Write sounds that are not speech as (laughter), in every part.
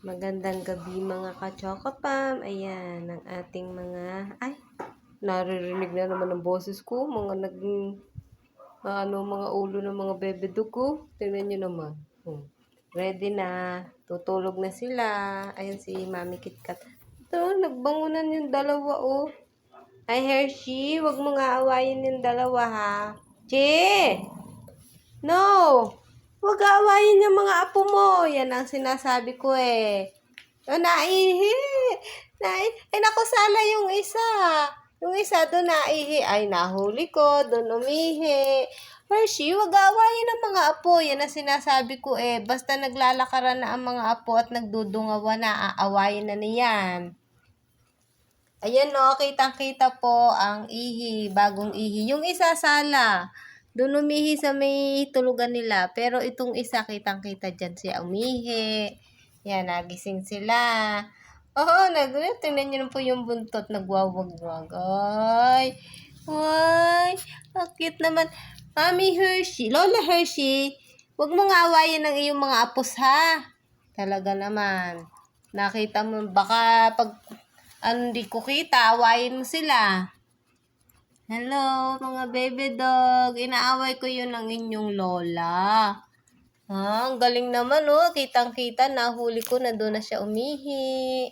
Magandang gabi mga ka-chocopam. Ayan, ang ating mga... Ay, naririnig na naman ang boses ko. Mga naging... ano, mga ulo ng mga bebedog ko. Tingnan nyo naman. Hmm. Ready na. Tutulog na sila. Ayan si Mami KitKat. Ito, nagbangunan yung dalawa, oh. Ay, Hershey, wag mo nga awayin yung dalawa, ha? Che! No! Huwag aawayin yung mga apo mo. Yan ang sinasabi ko eh. O, naihi. Nai eh, naku, sala yung isa. Yung isa doon naihi. Ay, nahuli ko. Doon umihi. Hershey, huwag aawayin ang mga apo. Yan ang sinasabi ko eh. Basta naglalakaran na ang mga apo at nagdudungawa na, aawayin na niyan. Ayan no, kitang-kita po ang ihi, bagong ihi. Yung isa sala. Doon umihi sa may tulugan nila. Pero itong isa, kitang-kita dyan siya umihi. Yan, nagising sila. Oo, nag tingnan na po yung buntot. Nagwawag-wag. Ay, ay, akit naman. Mami Hershey, Lola Hershey, wag mo nga awayin ng iyong mga apos ha. Talaga naman. Nakita mo, baka pag ano di ko kita, awayin mo sila. Hello, mga baby dog. Inaaway ko yun ng inyong lola. Ha, ang galing naman, oh. Kitang-kita, nahuli ko na doon na siya umihi.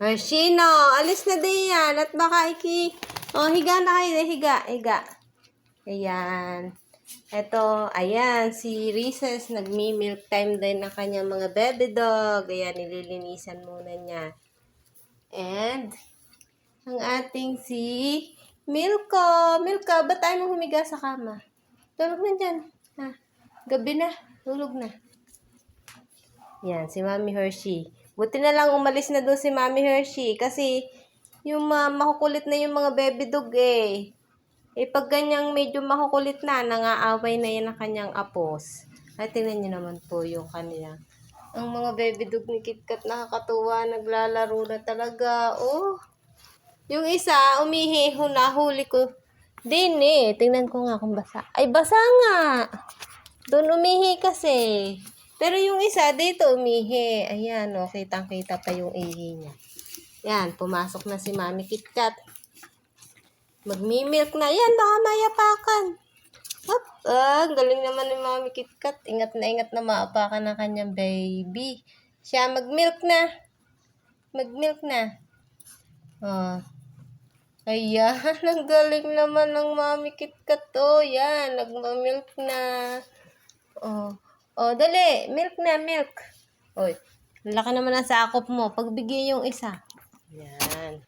Hershino, alis na din yan. At baka iki... Oh, higa na kayo. Higa, higa. Ayan. Ito, ayan, si Reese's nagmi-milk time din ng kanyang mga baby dog. Ayan, nililinisan muna niya. And, ang ating si Milko. Milko, ba't tayo mo humiga sa kama? Tulog na dyan. Ha? Gabi na. Tulog na. Yan, si Mami Hershey. Buti na lang umalis na doon si Mami Hershey kasi yung uh, makukulit na yung mga baby dog eh. Eh, pag ganyang medyo makukulit na, nangaaway na yan ang kanyang apos. Ay, tingnan nyo naman po yung kanila. Ang mga baby dog ni KitKat nakakatuwa, naglalaro na talaga. Oh, yung isa, umihi, nahuli ko. Din eh, tingnan ko nga kung basa. Ay, basa nga. Doon umihi kasi. Pero yung isa, dito umihi. Ayan, oh, kitang-kita pa yung ihi niya. Yan, pumasok na si Mami KitKat. Magmimilk na. Yan, baka mayapakan. Hop, ah, galing naman ni Mami KitKat. Ingat na ingat na maapakan ng kanyang baby. Siya, magmilk na. Magmilk na. Oh. Ayan, (laughs) ang galing naman ng Mami KitKat. Oh, yan, nagmamilk na. Oh. Oh, dali. Milk na, milk. Oy, laki naman ang sakop mo. Pagbigay yung isa. Yan.